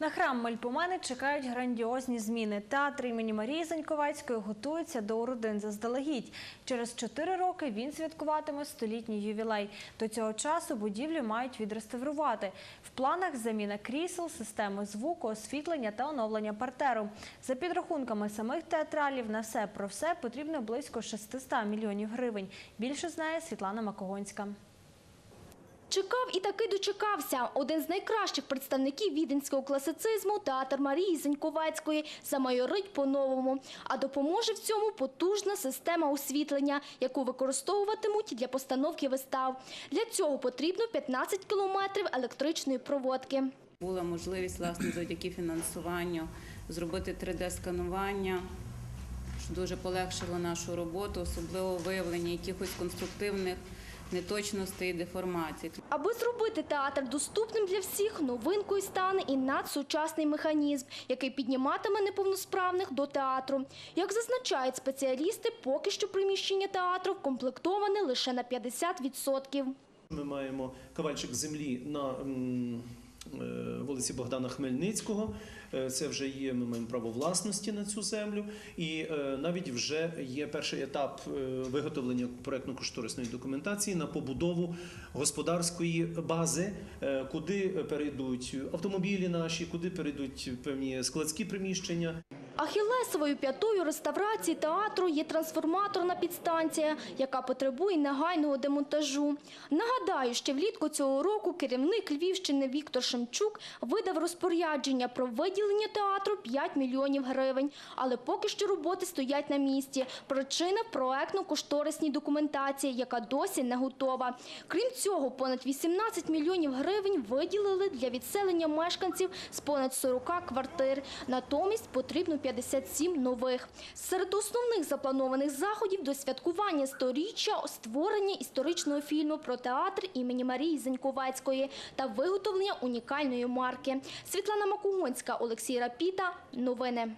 На храм Мельпомени чекають грандіозні зміни. Театр імені Марії Заньковецької готується до уродин заздалегідь. Через чотири роки він святкуватиме столітній ювілей. До цього часу будівлю мають відреставрувати. В планах заміна крісел, системи звуку, освітлення та оновлення партеру. За підрахунками самих театралів, на все про все потрібно близько 600 мільйонів гривень. Більше знає Світлана Макогонська. Чекав і таки дочекався. Один з найкращих представників віденського класицизму – театр Марії Зеньковецької замайорить по-новому. А допоможе в цьому потужна система освітлення, яку використовуватимуть для постановки вистав. Для цього потрібно 15 кілометрів електричної проводки. Була можливість, власне, завдяки фінансуванню зробити 3D-сканування, що дуже полегшило нашу роботу, особливо виявлення якихось конструктивних неточностей і деформацій. Аби зробити театр доступним для всіх, новинкою стане і надсучасний механізм, який підніматиме неповносправних до театру. Як зазначають спеціалісти, поки що приміщення театру вкомплектоване лише на 50%. Ми маємо кавальчик землі на м, вулиці Богдана Хмельницького. Е, Це вже є, ми маємо право власності на цю землю. І е, навіть вже є перший етап е, виготовлення проєктно-кошторисної документації на побудову господарської бази, куди перейдуть автомобілі наші, куди перейдуть певні складські приміщення. Ахілесовою п'ятою реставрації театру є трансформаторна підстанція, яка потребує негайного демонтажу. Нагадаю, ще влітку цього року керівник Львівщини Віктор Шемчук видав розпорядження про виділення театру 5 мільйонів гривень. Але поки що роботи стоять на місці. Причина – проектно-кошторисній документації, яка досі не готова. Крім цього, понад 18 мільйонів гривень виділили для відселення мешканців з понад 40 квартир. Натомість потрібно 57 нових. Серед основних запланованих заходів до святкування сторіччя – створення історичного фільму про театр імені Марії Зеньковецької та виготовлення унікальної марки. Світлана Макугонська, Олексій Рапіта. Новини.